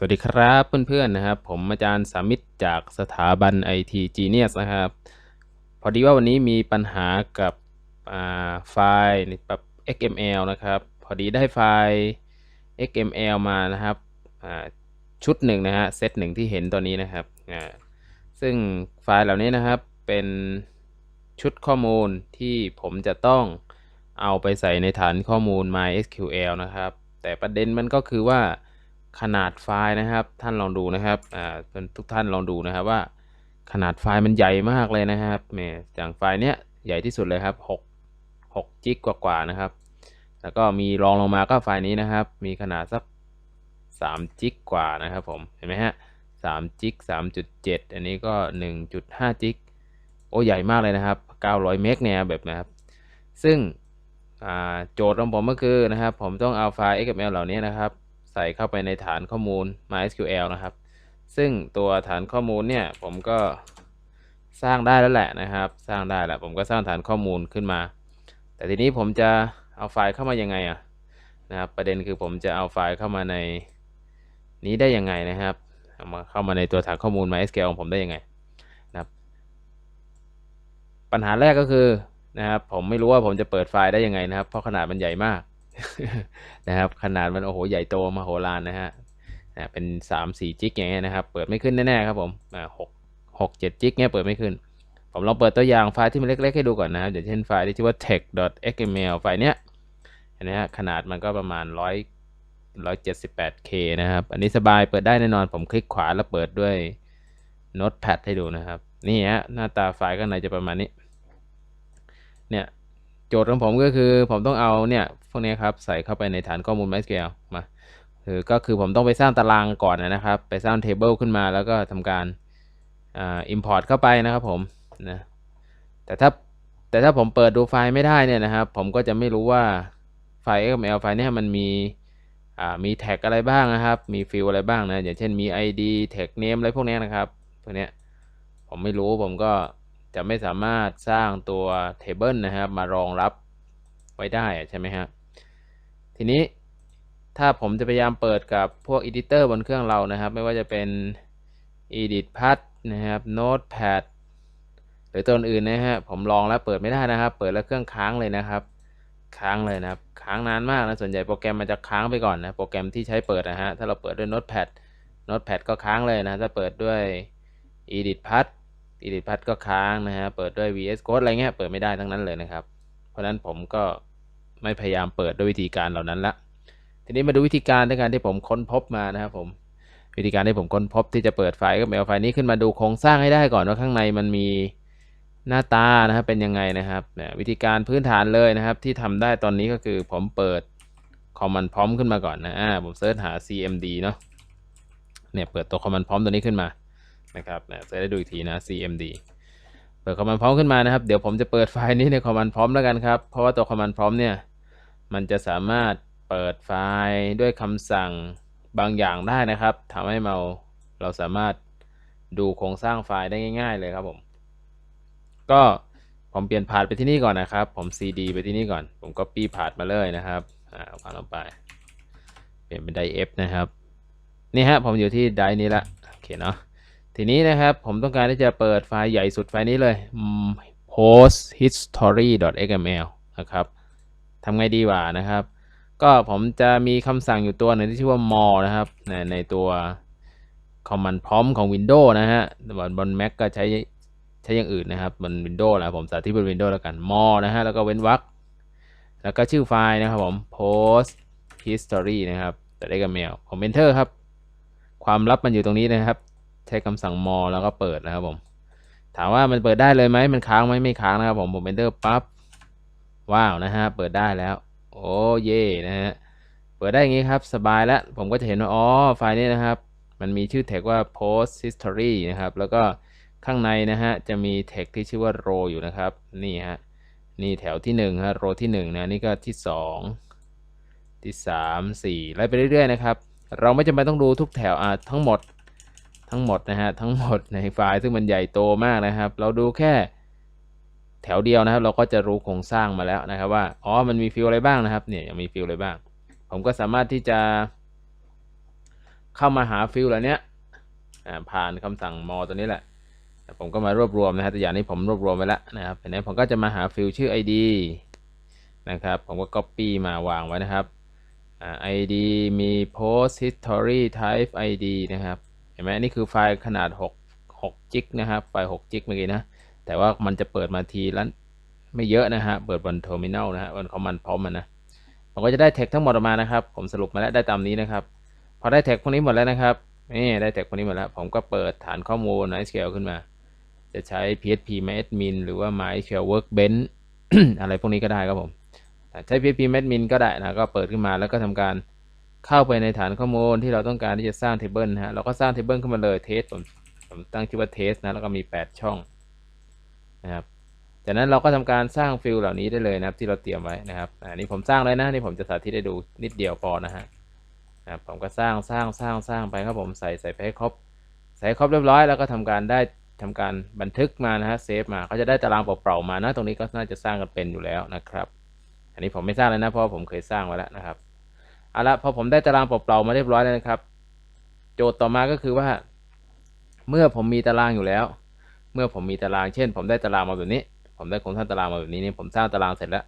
สวัสดีครับเพื่อนๆนะครับ ผมอาจารย์สามิตรจากสถาบัน IT Genius นะครับ พอดีว่าวันนี้มีปัญหากับไฟล์แบบ XML นะครับ พอดีได้ไฟล์ XML มานะครับชุดหนึ่งนะฮะเซตหนึ่งที่เห็นตัวนี้นะครับซึ่งไฟล์เหล่านี้นะครับเป็นชุดข้อมูลที่ผมจะต้องเอาไปใส่ในฐานข้อมูล MySQL นะครับ แต่ประเด็นมันก็คือว่า ขนาดไฟล์นะครับ ท่านลองดูนะครับอ่าทุกท่านลองดูนะครับว่า ขนาดไฟล์มันใหญ่มากเลยนะครับแมอย่างไฟล์เนี้ยใหญ่ที่สุดเลยครับ6 6จิกกว่าๆนะครับ แล้วก็มีรองลงมาก็ไฟล์นี้นะครับ มีขนาดสัก3จิกกว่านะครับผมเห็นไหมฮะ3จิก3.7 อันนี้ก็ 1.5จิกโอ้ใหญ่มากเลยนะครับ 900 เมกเนี่ยแบบนะครับ ซึ่งโจทย์ของผมก็คือนะครับ ผมต้องเอาไฟล์ XML เหล่านี้นะครับ ใส่เข้าไปในฐานข้อมูล MySQL นะครับ ซึ่งตัวฐานข้อมูลเนี่ยผมก็สร้างได้แล้วแหละนะครับ สร้างได้แหละผมก็สร้างฐานข้อมูลขึ้นมา แต่ทีนี้ผมจะเอาไฟล์เข้ามายังไงอะนะครับประเด็นคือผมจะเอาไฟล์เข้ามาในนี้ได้ยังไงนะครับเอามาเข้ามาในตัวฐานข้อมูล MySQL ของผมได้ยังไงนะครับปัญหาแรกก็คือนะครับผมไม่รู้ว่าผมจะเปิดไฟล์ได้ยังไงนะครับ เพราะขนาดมันใหญ่มาก นะครับ ขนาดมันโอ้โหใหญ่โตมโหฬารนะฮะนะเป็นสามสี่จิกอย่างเงี้ยนะครับ เปิดไม่ขึ้นแน่ๆครับผมหกหกเจ็ดจิกเงี้ยเปิดไม่ขึ้น ผมลองเปิดตัวอย่างไฟล์ที่มันเล็กๆให้ดูก่อนนะครับอย่างเช่นไฟล์ที่ชื่อว่า text.xml ไฟล์เนี้ยเห็นไหมฮะขนาดมันก็ประมาณร้อยร้อยเจ็ดสิบแปดเคนะครับ อันนี้สบายเปิดได้แน่นอน ผมคลิกขวาแล้วเปิดด้วย Notepad ให้ดูนะครับ นี่ฮะหน้าตาไฟล์ข้างในจะประมาณนี้ เนี่ย โจทย์ของผมก็คือผมต้องเอาเนี่ยพวกนี้ครับใส่เข้าไปในฐานข้อมูล MySQL มาคือก็คือผมต้องไปสร้างตารางก่อนนะครับ ไปสร้าง table ขึ้นมาแล้วก็ทำการอ่า import เข้าไปนะครับผมนะแต่ถ้าแต่ถ้าผมเปิดดูไฟล์ไม่ได้เนี่ยนะครับ ผมก็จะไม่รู้ว่าไฟล์ XML ไฟล์เนี้มันมีอ่ามีแท็กอะไรบ้างนะครับ มีฟิลอะไรบ้างนะ อย่างเช่นมี ID tag name อะไรพวกนี้นะครับ พวกนี้ผมไม่รู้ผมก็ จะไม่สามารถสร้างตัว table นะครับมารองรับไว้ได้ใช่ไหมครับทีนี้ถ้าผมจะพยายามเปิดกับพวก editor บนเครื่องเรานะครับ ไม่ว่าจะเป็น editpad นะครับ notepad หรือตัวอื่นนะฮะผมลองแล้วเปิดไม่ได้นะครับ เปิดแล้วเครื่องค้างเลยนะครับ ค้างเลยนะครับ ค้างนานมากนะส่วนใหญ่โปรแกรมมันจะค้างไปก่อนนะโปรแกรมที่ใช้เปิดนะฮะถ้าเราเปิดด้วย notepad notepad ก็ค้างเลยนะถ้าเปิดด้วย Edit Path ก็ค้างนะฮะ เปิดด้วย vs code อะไรเงี้ย เปิดไม่ได้ทั้งนั้นเลยนะครับ เพราะนั้นผมก็ไม่พยายามเปิดด้วยวิธีการเหล่านั้นละ ทีนี้มาดูวิธีการในการที่ผมค้นพบมานะครับผม วิธีการที่ผมค้นพบที่จะเปิดไฟล์ก็เอาไฟล์นี้ขึ้นมาดูโครงสร้างให้ได้ก่อนว่าข้างในมันมีหน้าตานะครับเป็นยังไงนะครับเนี่ยวิธีการพื้นฐานเลยนะครับ ที่ทำได้ตอนนี้ก็คือผมเปิดคอมมานพร้อมขึ้นมาก่อนนะอ่าผมเซิร์ชหา cmd เนาะเนี่ยเปิดตัวคอมมานพร้อมตัวนี้ขึ้นมา นะครับเนี่ยจะได้ดูอีกทีนะ cmd เปิดคอมมานด์พร้อมขึ้นมานะครับ เดี๋ยวผมจะเปิดไฟล์นี้ในคอมมานด์พร้อมแล้วกันครับ เพราะว่าตัวคอมมานด์พร้อมเนี่ย มันจะสามารถเปิดไฟล์ด้วยคำสั่งบางอย่างได้นะครับทำให้เราเราสามารถดูโครงสร้างไฟล์ได้ง่าย ๆ เลยครับผม ก็ผมเปลี่ยนพาดไปที่นี่ก่อนนะครับ ผม cd ไปที่นี่ก่อน ผมก็ปี้พาดมาเลยนะครับ อ่าวางลงไป เปลี่ยนเป็นได f นะครับ นี่ฮะ ผมอยู่ที่ไดนี้ละ โอเคเนาะ ทีนี้นะครับผมต้องการที่จะเปิดไฟล์ใหญ่สุดไฟล์นี้เลย post history.xml นะครับทำไงดีวะนะครับ ก็ผมจะมีคำสั่งอยู่ตัวหนึ่งที่ชื่อว่า more นะครับ ในในตัว command prompt ของ Windows นะฮะบนบน Mac ก็ใช้ใช้อย่างอื่นนะครับบน Windows นะผมสาธิตบน Windows แล้วกัน more นะฮะแล้วก็เว้นวรรคแล้วก็ชื่อไฟล์นะครับผม post history นะครับแต่ได้กับ mail ผม enter ครับ ความลับมันอยู่ตรงนี้นะครับ ใช้คำสั่ง mol แล้วก็เปิดนะครับผม ถามว่ามันเปิดได้เลยไหมมันค้างไหมไม่ค้างนะครับผมผม enter ปั๊บว้าวนะฮะเปิดได้แล้ว โอ้เย่นะฮะเปิดได้อย่างนี้ครับสบายแล้วผมก็จะเห็นว่าอ๋อไฟล์นี้นะครับ มันมีชื่อแท็กว่า post history นะครับ แล้วก็ข้างในนะฮะจะมีแท็กที่ชื่อว่า row อยู่นะครับ นี่ฮะนี่แถวที่หนึ่งฮะ row ที่หนึ่งนะนี่ก็ที่สองที่สามสี่ไล่ไปเรื่อยๆนะครับ เราไม่จำเป็นต้องดูทุกแถวอ่าทั้งหมด ทั้งหมดนะฮะทั้งหมดในไฟล์ซึ่งมันใหญ่โตมากนะครับ เราดูแค่แถวเดียวนะครับ เราก็จะรู้โครงสร้างมาแล้วนะครับว่าอ๋อมันมีฟิลอะไรบ้างนะครับเนี่ยยังมีฟิลอะไรบ้าง ผมก็สามารถที่จะ เข้ามาหาฟิลเหล่านี้ผ่านคำสั่งมอตัวนี้แหละผมก็มารวบรวมนะฮะตัวอย่างนี้ผมรวบรวมไว้แล้วนะครับเห็นไหมผมก็จะมาหาฟิลชื่อ ID นะครับ ผมก็ copy มาวางไว้นะครับอ่า ID มี post history type ID นะครับ ห็นไหมนนี้คือไฟล์ขนาด 6 6จิกนะครับ ไฟล์ 6 จิกเมื่อกี้นะ แต่ว่ามันจะเปิดมาทีละไม่เยอะนะฮะ เปิดบน terminal นะฮะบนคอมมานพร้อมมันนะผมก็จะได้แท็กทั้งหมดออกมานะครับ ผมสรุปมาแล้วได้ตามนี้นะครับ พอได้แท็กพวกนี้หมดแล้วนะครับ นี่ได้แท็กพวกนี้หมดแล้ว ผมก็เปิดฐานข้อมูล MySQL ขึ้นมา จะใช้ PHP MyAdmin หรือว่า MySQL Workbench อะไรพวกนี้ก็ได้ครับผม ใช้ PHP MyAdmin ก็ได้นะ ก็เปิดขึ้นมาแล้วก็ทำการ เข้าไปในฐานข้อมูลที่เราต้องการที่จะสร้าง table นะฮะเราก็สร้าง table ขึ้นมาเลย test ผมผมตั้งชื่อว่า test นะแล้วก็มี 8 ช่องนะครับจากนั้นเราก็ทำการสร้างฟิลเหล่านี้ได้เลยนะครับที่เราเตรียมไว้นะครับอันนี้ผมสร้างเลยนะนี่ผมจะสาธิตให้ดูนิดเดียวพอนะฮะนะผมก็สร้างสร้างสร้างสร้างไปครับผมใส่ใส่ไปให้ครบใส่ครบเรียบร้อยแล้วก็ทำการได้ทำการบันทึกมานะฮะเซฟมาเขาจะได้ตารางเปล่าๆมานะตรงนี้ก็น่าจะสร้างกันเป็นอยู่แล้วนะครับ อันนี้ผมไม่สร้างเลยนะเพราะผมเคยสร้างไว้แล้วนะครับ เอาละพอผมได้ตารางเปล่าๆมาเรียบร้อยแล้วนะครับ โจทย์ต่อมาก็คือว่า เมื่อผมมีตารางอยู่แล้ว เมื่อผมมีตารางเช่น ผมได้ตารางมาแบบนี้ ผมได้โครงสร้างตารางมาแบบนี้นี่ผมสร้างตารางเสร็จแล้ว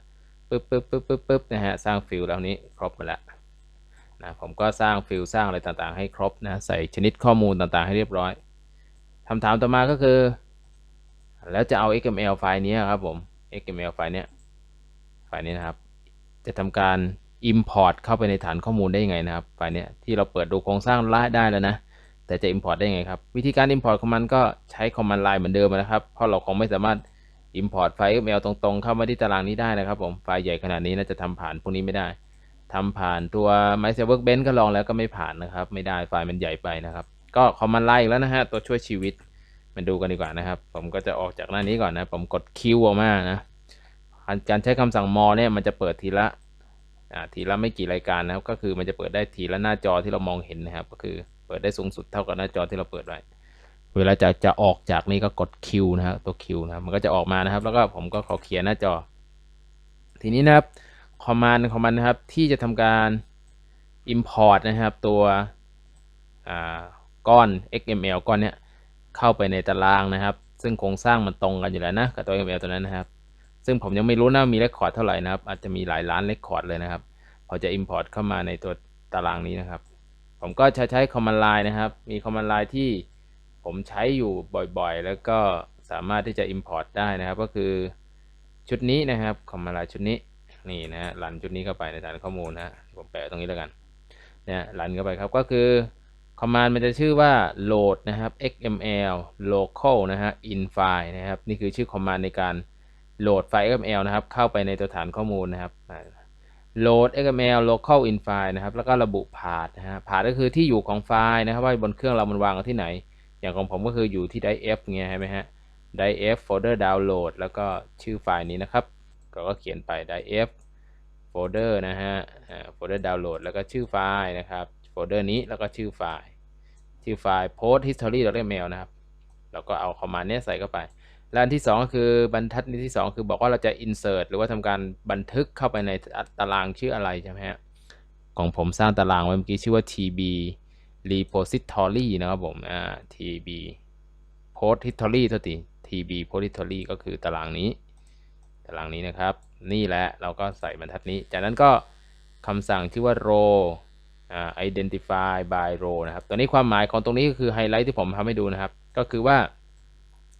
ปึ๊บปึ๊บปึ๊บปึ๊บปึ๊บนะฮะสร้างฟิลแล้วนี้ครบไปแล้วนะผมก็สร้างฟิลสร้างอะไรต่างๆ ให้ครบนะใส่ชนิดข้อมูลต่างๆ ให้เรียบร้อยคำถามต่อมาก็คือ แล้วจะเอา XML ไฟล์นี้ครับผม XML ไฟล์เนี้ยไฟล์นี้นะครับ จะทำการ Import เข้าไปในฐานข้อมูลได้ยังไงนะครับไฟล์นี้ที่เราเปิดดูโครงสร้างได้แล้วนะ แต่จะ Import ได้ยังไงครับ วิธีการ Import ของมันก็ใช้ Command Line เหมือนเดิมนะครับ เพราะเราคงไม่สามารถ Import ไฟล์ XML ตรงๆ เข้ามาที่ตารางนี้ได้นะครับผมไฟล์ใหญ่ขนาดนี้น่าจะทำผ่านพวกนี้ไม่ได้ทำผ่านตัว MySQL Workbench ก็ลองแล้วก็ไม่ผ่านนะครับ ไม่ได้ไฟล์มันใหญ่ไปนะครับ ก็ Command Line อีกแล้วนะฮะตัวช่วยชีวิตมาดูกันดีกว่านะครับ ผมก็จะออกจากหน้านี้ก่อนนะ ผมกด Q ออกมานะการใช้คำสั่ง more เนี่ยมันจะเปิดทีละ ทีละไม่กี่รายการนะครับ ก็คือมันจะเปิดได้ทีละหน้าจอที่เรามองเห็นนะครับ ก็คือเปิดได้สูงสุดเท่ากับหน้าจอที่เราเปิดไว้เวลาจะจะออกจากนี้ก็กด Q นะครับตัว Q นะครับมันก็จะออกมานะครับ แล้วก็ผมก็ขอเคลียร์หน้าจอ ทีนี้นะครับคอมมานด์ของมันนะครับที่จะทำการ import นะครับ ตัวอ่าก้อน XML ก้อนเนี้ยเข้าไปในตารางนะครับ ซึ่งโครงสร้างมันตรงกันอยู่แล้วนะกับตัว XML ตัวนั้นนะครับ ซึ่งผมยังไม่รู้นะมีเรคคอร์ดเท่าไหร่นะครับ อาจจะมีหลายล้านเรคคอร์ดเลยนะครับพอจะ import เข้ามาในตัวตารางนี้นะครับ ผมก็จะใช้ command line นะครับ มี command line ที่ผมใช้อยู่บ่อยๆ แล้วก็สามารถที่จะ import ได้นะครับ ก็คือชุดนี้นะครับ command line ชุดนี้นี่นะฮะรันชุดนี้เข้าไปในฐานข้อมูลนะฮะผมแปะตรงนี้แล้วกันเนี่ยรันเข้าไปครับก็คือ command มันจะชื่อว่า load นะครับ xml local นะฮะ in file นะครับ นี่คือชื่อ command ในการ โหลดไฟล์ xml นะครับ เข้าไปในตัวฐานข้อมูลนะครับ load xml local in file นะครับ แล้วก็ระบุ path นะฮะ path ก็คือที่อยู่ของไฟล์นะครับ ว่าบนเครื่องเรามันวางกันที่ไหน อย่างของผมก็คืออยู่ที่ drive f เงี้ยใช่ไหมฮะ drive f folder download แล้วก็ชื่อไฟล์นี้นะครับ ก็ก็เขียนไป drive f folder นะฮะ folder download แล้วก็ชื่อไฟล์นะครับ folder นี้แล้วก็ชื่อไฟล์ ชื่อไฟล์ post history xml นะครับเราก็เอาคอมมานด์นี้ใส่เข้าไป และอันที่ 2 ก็คือบรรทัดนี้ที่ 2 คือบอกว่าเราจะ insert หรือว่าทำการบันทึกเข้าไปในตารางชื่ออะไรใช่ไหมฮะของผมสร้างตารางไว้เมื่อกี้ชื่อว่า tb repository นะครับผมอ่า tb repository เท่าที tb repository ก็คือตารางนี้ ตารางนี้นะครับ นี่แหละเราก็ใส่บรรทัดนี้ จากนั้นก็คำสั่งชื่อว่า row identify by row นะครับตัวนี้ความหมายของตรงนี้ก็คือไฮไลท์ที่ผมทำให้ดูนะครับ ก็คือว่า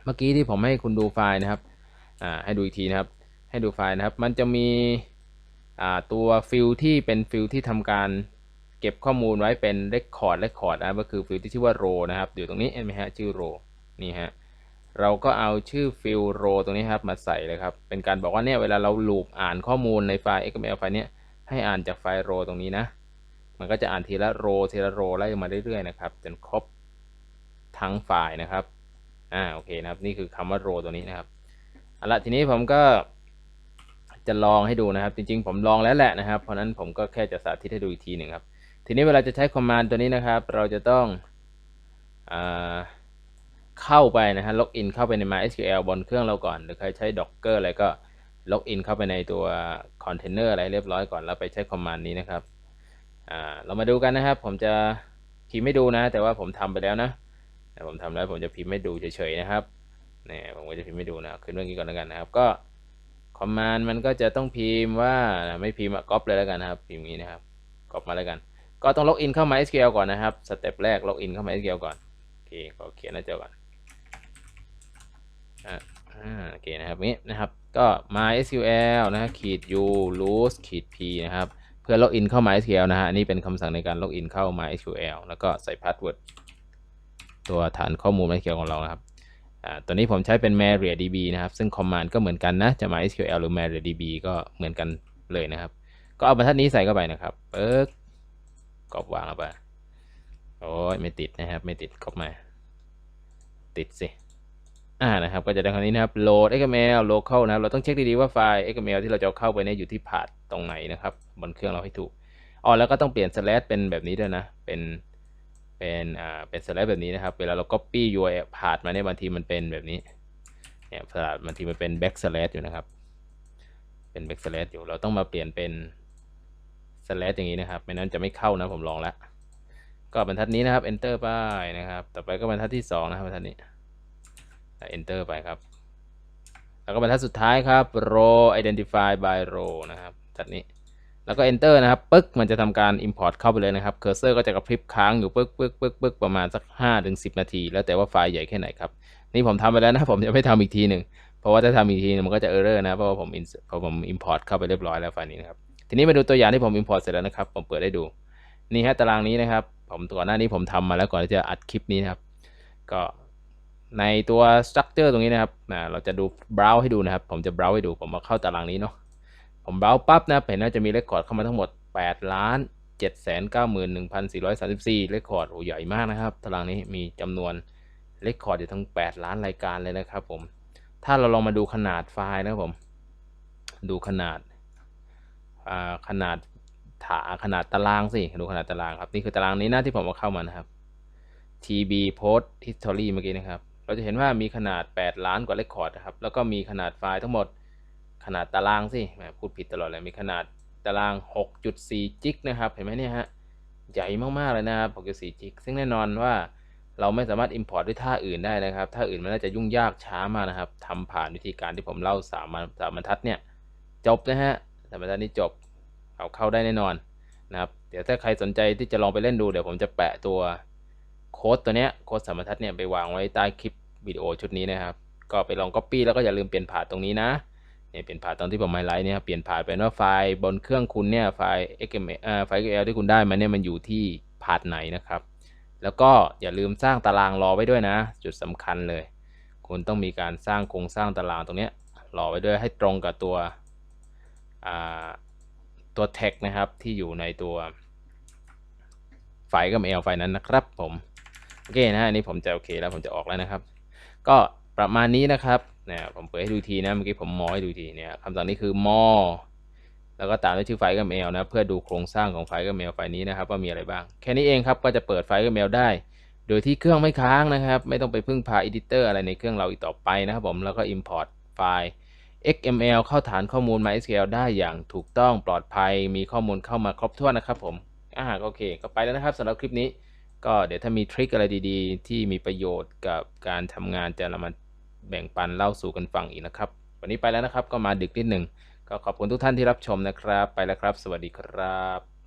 เมื่อกี้ที่ผมให้คุณดูไฟล์นะครับอ่าให้ดูอีกทีนะครับ ให้ดูไฟล์นะครับ มันจะมีอ่าตัวฟิลที่เป็นฟิลที่ทำการเก็บข้อมูลไว้เป็น record record นะก็คือฟิลที่ชื่อว่า row นะครับอยู่ตรงนี้เห็นไหมฮะชื่อ row นี่ฮะเราก็เอาชื่อฟิล row ตรงนี้ครับมาใส่เลยครับ เป็นการบอกว่าเนี่ยเวลาเราลูปอ่านข้อมูลในไฟล์ XML ไฟล์เนี้ยให้อ่านจากไฟล์ row ตรงนี้นะ มันก็จะอ่านทีละ row ทีละ row ไล่มาเรื่อยๆนะครับจนครบทั้งไฟล์นะครับ อ่าโอเคนะครับนี่คือคำว่า row ตัวนี้นะครับเอาละทีนี้ผมก็จะลองให้ดูนะครับ จริงๆ ผมลองแล้วแหละนะครับ เพราะนั้นผมก็แค่จะสาธิตให้ดูอีกทีหนึ่งครับ ทีนี้เวลาจะใช้คอมมานด์ตัวนี้นะครับ เราจะต้องอ่าเข้าไปนะฮะล็อกอินเข้าไปใน MySQL บนเครื่องเราก่อน หรือใครใช้ Docker อะไรก็ล็อกอินเข้าไปในตัวคอนเทนเนอร์อะไรเรียบร้อยก่อนแล้วไปใช้คอมมานด์นี้นะครับอ่าเรามาดูกันนะครับ ผมจะพิมพ์ไม่ดูนะ แต่ว่าผมทำไปแล้วนะ ผมทำแล้วผมจะพิมพ์ไม่ดูเฉยๆนะครับเนี่ยผมก็จะพิมพ์ไม่ดูนะขึ้นเรื่องนี้ก่อนแล้วกันนะครับ ก็คอมมานด์มันก็จะต้องพิมพ์ว่าไม่พิมพ์ก๊อปเลยแล้วกันนะครับพิมพ์นี้นะครับก๊อปมาแล้วกัน ก็ต้องล็อกอินเข้ามา SQL ก่อนนะครับสเต็ปแรกล็อกอินเข้ามา SQL ก่อนโอเคก็เขียนหน้าจอก่อนอ่าโอเคนะครับนี้นะครับก็ MySQL นะขีด u root ขีด p นะครับเพื่อล็อกอินเข้า MySQL นะฮะนนี้เป็นคำสั่งในการล็อกอินเข้า MySQL แล้วก็ใส่พาสเวิร์ด ตัวฐานข้อมูล MySQL ของเรานะครับตัวนี้ผมใช้เป็น MariaDB นะครับ ซึ่งคอมมานด์ก็เหมือนกันนะ จะ MySQL หรือ MariaDB ก็เหมือนกันเลยนะครับ ก็เอาบรรทัดนี้ใส่เข้าไปนะครับเปิ๊กกรอบวางเข้าไป โอ้ยไม่ติดนะครับ ไม่ติดกรอบมา ติดสิ อ่า นะครับ ก็จะได้คำนี้นะครับ load xml local นะครับ เราต้องเช็คดีๆว่าไฟล์ xml ที่เราจะเข้าไปเนี่ยอยู่ที่พาธตรงไหนนะครับ บนเครื่องเราให้ถูก อ๋อ แล้วก็ต้องเปลี่ยน slash เป็นแบบนี้ด้วยนะ เป็น เป็นอ่าเป็น slash แบบนี้นะครับ เวลาเรา copy URL พาธมาเนี่ยบางทีมันเป็นแบบนี้เนี่ยพาธบางทีมันเป็น back slash อยู่นะครับ เป็น back slash อยู่เราต้องมาเปลี่ยนเป็น slash อย่างนี้นะครับไม่นั้นจะไม่เข้านะผมลองแล้วก็บรรทัดนี้นะครับ enter ไปนะครับ ต่อไปก็บรรทัดที่สองนะครับบรรทัดนี้ enter ไปครับ แล้วก็บรรทัดสุดท้ายครับ row identify by row นะครับบรรทัดนี้ แล้วก็ enter นะครับปึ๊กมันจะทำการ import เข้าไปเลยนะครับ cursor ก็จะกระพริบค้างอยู่ปึ๊กปึ๊กปึ๊กปึ๊กประมาณสัก5ถึง10 นาที แล้วแต่ว่าไฟล์ใหญ่แค่ไหนครับนี่ผมทำไปแล้วนะผมจะไม่ทำอีกทีหนึ่งเพราะว่าถ้าทำอีกทีมันก็จะ error นะเพราะว่าผมพราะผม import เข้าไปเรียบร้อยแล้วไฟล์นี้นะครับทีนี้มาดูตัวอย่างที่ผม import เสร็จแล้วนะครับผมเปิดให้ดูนี่ฮะตารางนี้นะครับ ผมก่อนหน้านี้ผมทำมาแล้วก่อนที่จะอัดคลิปนี้นะครับ ก็ในตัว structure ตรงนี้นะครับนะเราจะดู browse ให้ดูนะครับ ผมจะ browse ให้ดูผมมาเข้าตารางนี้เนาะ ผม browse ปั๊บนะครับเห็นว่าจะมี record เข้ามาทั้งหมด 8 ล้าน 7 9 1 4 3 4 record โอ้ใหญ่มากนะครับ ตารางนี้มีจำนวน record อยู่ทั้ง 8 ล้านรายการเลยนะครับผม ถ้าเราลองมาดูขนาดไฟล์นะครับผม ดูขนาดาขนาดถาขนาดตารางสิ ดูขนาดตารางครับ นี่คือตารางนี้นะที่ผมเอาเข้ามานะครับ TB Post History เมื่อกี้นะครับ เราจะเห็นว่ามีขนาด 8 ล้านกว่าเรคคอร์ดนะครับ แล้วก็มีขนาดไฟล์ทั้งหมด ขนาดตารางสิพูดผิดตลอดเลยมีขนาดตาราง 6.4 จิกนะครับเห็นไหมเนี่ยฮะใหญ่มากๆเลยนะครับ 6.4 จิก ซึ่งแน่นอนว่าเราไม่สามารถ import ด้วยท่าอื่นได้นะครับท่าอื่นมันน่าจะยุ่งยากช้ามากนะครับทำผ่านวิธีการที่ผมเล่าสามสามบรรทัดเนี่ยจบนะฮะสามบรรทัดนี้จบเอาเข้าได้แน่นอนนะครับเดี๋ยวถ้าใครสนใจที่จะลองไปเล่นดูเดี๋ยวผมจะแปะตัวโค้ดตัวเนี้ยโค้ดสามบรรทัดเนี่ยไปวางไว้ใต้คลิปวิดีโอชุดนี้นะครับ ก็ไปลอง Copy แล้วก็อย่าลืมเปลี่ยนผ่านตรงนี้นะ เนี่ยเปลี่ยนผ่านตรงที่ผมไฮไลท์เนี่ยเปลี่ยนผ่านเป็นว่าไฟล์บนเครื่องคุณเนี่ยไฟล์ XML เอ่อไฟล์ XML ที่คุณได้มาเนี่ยมันอยู่ที่พาร์ทไหนนะครับ แล้วก็อย่าลืมสร้างตารางรอไว้ด้วยนะ จุดสำคัญเลย คุณต้องมีการสร้างโครงสร้างตารางตรงเนี้ยรอไว้ด้วยให้ตรงกับตัวอ่าตัว text นะครับที่อยู่ในตัวไฟล์ XML ไฟล์นั้นนะครับผมโอเคนะอันนี้ผมจะโอเคแล้วผมจะออกแล้วนะครับ ก็ ประมาณนี้นะครับเนี่ยผมเปิดให้ดูทีนะเมื่อกี้ผมมอให้ดูทีเนี่ยคำสั่งนี้คือมอแล้วก็ตามด้วยชื่อไฟล์ XML นะเพื่อดูโครงสร้างของไฟล์ XML ไฟล์นี้นะครับว่ามีอะไรบ้าง แค่นี้เองครับก็จะเปิดไฟล์ XML ได้ โดยที่เครื่องไม่ค้างนะครับ ไม่ต้องไปพึ่งพา editor อะไรในเครื่องเราอีกต่อไปนะครับผมแล้วก็ import ไฟล์ XML เข้าฐานข้อมูล MySQL ได้อย่างถูกต้องปลอดภัยมีข้อมูลเข้ามาครบถ้วนนะครับผมอ่าโอเค ก็ไปแล้วนะครับสำหรับคลิปนี้ ก็เดี๋ยวถ้ามีทริคอะไรดีๆ ที่มีประโยชน์กับการทำงานจะนำมา แบ่งปันเล่าสู่กันฟังอีกนะครับ วันนี้ไปแล้วนะครับก็มาดึกนิดหนึ่งก็ขอบคุณทุกท่านที่รับชมนะครับ ไปแล้วครับ สวัสดีครับ